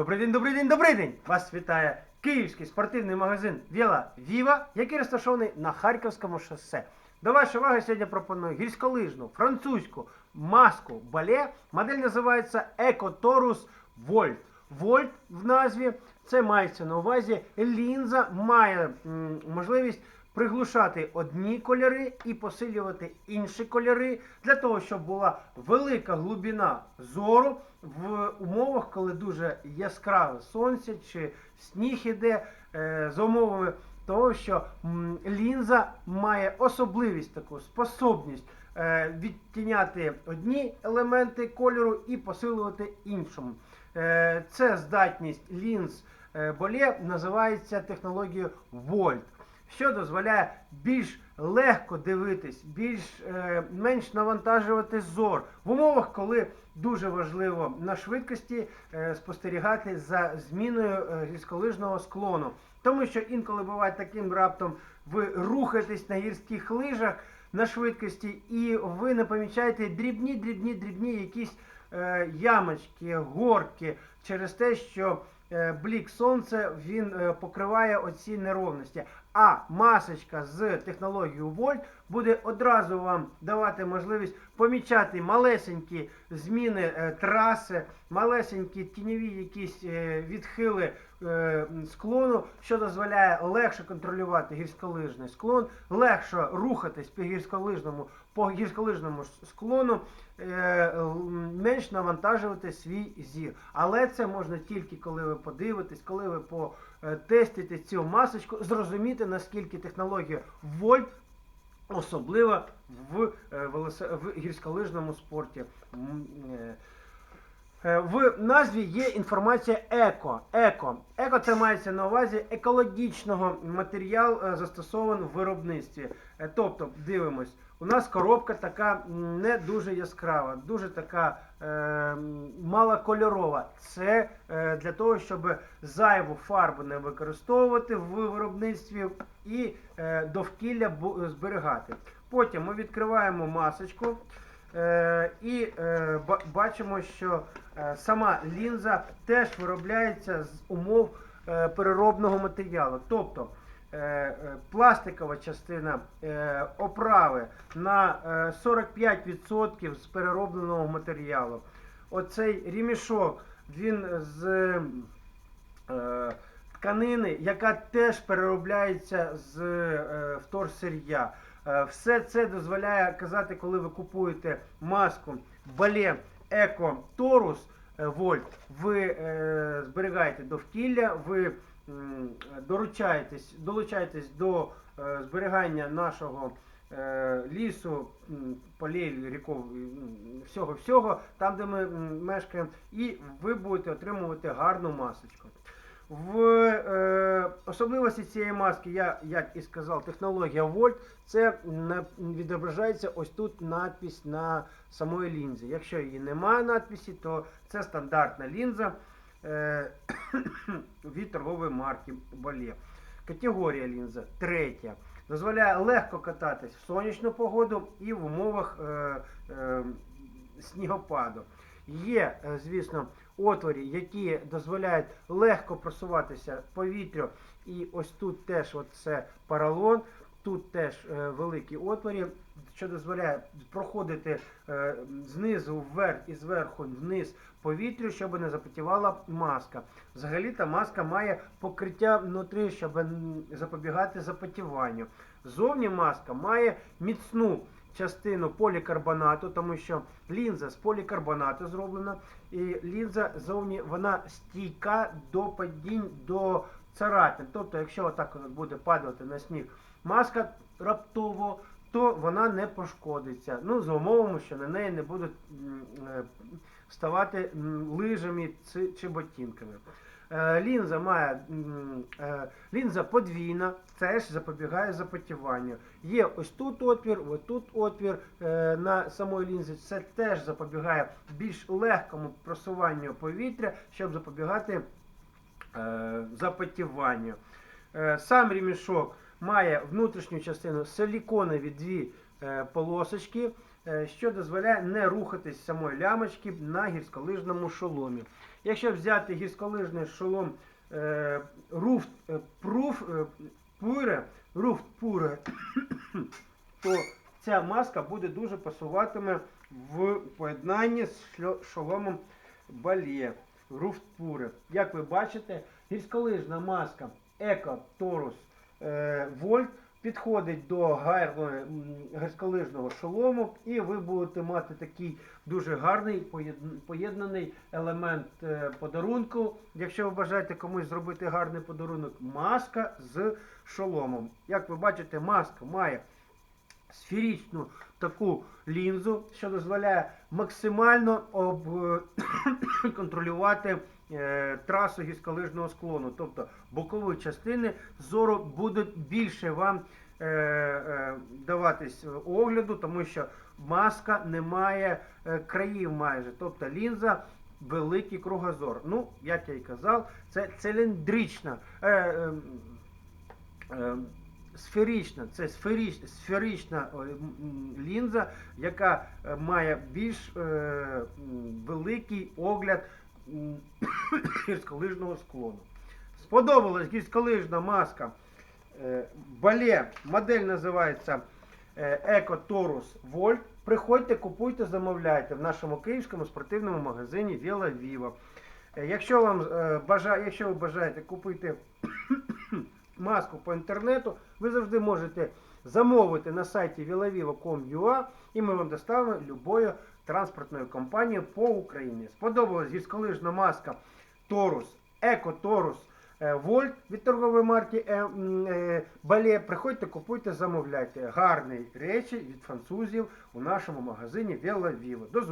Добрий день, добрий день, добрий день! Вас вітає київський спортивний магазин Віла Віва, який розташований на Харківському шосе. До вашої уваги сьогодні пропоную гірськолижну, французьку маску бале. Модель називається Екоторус Вольт. Вольт в назві це мається на увазі. Лінза має м, можливість приглушати одні кольори і посилювати інші кольори для того, щоб була велика глибина зору в умовах, коли дуже яскраве сонце чи сніг іде е, за умовами того, що лінза має особливість таку способність е, відтіняти одні елементи кольору і посилювати іншому. Е, це здатність лінз е, боле називається технологією Вольт що дозволяє більш легко дивитись, більш е, менш навантажувати зор в умовах, коли дуже важливо на швидкості е, спостерігати за зміною е, гірськолижного склону. Тому що інколи буває таким раптом, ви рухаєтесь на гірських лижах на швидкості, і ви не помічаєте дрібні, дрібні, дрібні якісь е, ямочки, горки через те, що блік сонця він е, покриває оці неровності. А масочка з технологією Вольт буде одразу вам давати можливість помічати малесенькі зміни е, траси, малесенькі тіньові якісь е, відхили е, склону, що дозволяє легше контролювати гірськолижний склон, легше рухатись по гірськолижному, по гірськолижному склону, менш навантажувати свій зір. Але це можна тільки коли ви подивитесь, коли ви потестите цю масочку, зрозуміти наскільки технологія Вольт особлива в, е, в гірськолижному спорті. Е, Е, В назві є інформація еко. Еко. Еко це мається на увазі екологічного матеріал застосований в виробництві. Тобто, дивимось, у нас коробка така не дуже яскрава, дуже така е, малокольорова. Це е, для того, щоб зайву фарбу не використовувати в виробництві і е, довкілля зберігати. Потім ми відкриваємо масочку. Е, і е, бачимо, що е, сама лінза теж виробляється з умов е, переробного матеріалу. Тобто пластикова частина е, оправи на е, 45% з переробленого матеріалу. Оцей рімішок, він з е, тканини, яка теж переробляється з е, вторсир'я. Е, Все це дозволяє казати, коли ви купуєте маску Бале Еко Торус е, Вольт, ви е, зберігаєте довкілля, ви м, доручаєтесь, долучаєтесь до е, зберігання нашого е, лісу, м, полей, ріков, всього всього, там, де ми мешкаємо, і ви будете отримувати гарну масочку. В е, особливості цієї маски, я як і сказав, технологія Вольт, це на, відображається ось тут надпись на самої лінзі. Якщо її немає надписі, то це стандартна лінза від торгової марки Боле. Категорія лінза третя. Дозволяє легко кататись в сонячну погоду і в умовах е, е, снігопаду. Є, е, звісно, отворі, які дозволяють легко просуватися повітрю. І ось тут теж от це поролон, тут теж е, великі отворі, що дозволяє проходити е, знизу вверх і зверху вниз повітрю, щоб не запотівала маска. Взагалі та маска має покриття внутрі, щоб запобігати запотіванню. Зовні маска має міцну частину полікарбонату, тому що лінза з полікарбонату зроблена, і лінза зовні вона стійка до падінь до царапин. Тобто, якщо отак буде падати на сніг маска раптово, то вона не пошкодиться. Ну, за умовами, що на неї не будуть е, ставати лижами чи, ботинками. Е, Лінза має е, лінза подвійна, теж запобігає запотіванню. Є ось тут отвір, ось тут отвір на самої лінзі. Це теж запобігає більш легкому просуванню повітря, щоб запобігати запотіванню. Сам ремішок має внутрішню частину силіконові дві е, полосочки. е, що дозволяє не рухатись самої лямочки на гірськолижному шоломі. Якщо взяти гірськолижний шолом е, Руфт Пруф Пуре, то ця маска буде дуже пасуватиме в поєднанні з шоломом Бальє. Руфт Пуре. Як ви бачите, гірськолижна маска Еко Торус Вольт підходить до гірськолижного шолому, і ви будете мати такий дуже гарний поєднаний елемент е, подарунку. Якщо ви бажаєте комусь зробити гарний подарунок, маска з шоломом. Як ви бачите, маска має сферичну таку лінзу, що дозволяє максимально об, контролювати е, трасу гірськолижного склону. Тобто бокові частини зору будуть більше вам е, е, даватись огляду, тому що маска не має е, країв майже. Тобто лінза великий кругозор. Ну, як я й казав, це циліндрична. Е, е, е, Сферична, це сферич, сферична е, лінза, яка е, має більш е, великий огляд гірськолижного склону. Сподобалась гірськолижна маска е, Бале. Модель називається е, Eco Taurus Volt. Приходьте, купуйте, замовляйте в нашому київському спортивному магазині Vela Viva. Е, Якщо вам якщо ви бажаєте купити маску по інтернету, ви завжди можете замовити на сайті vilaviva.com.ua і ми вам доставимо любою транспортною компанією по Україні. Сподобалась гірськолижна маска Торус, Еко Торус е, Вольт від торгової марки е, е, Бале. Приходьте, купуйте, замовляйте. Гарні речі від французів у нашому магазині Віла Viva. До зустрічі!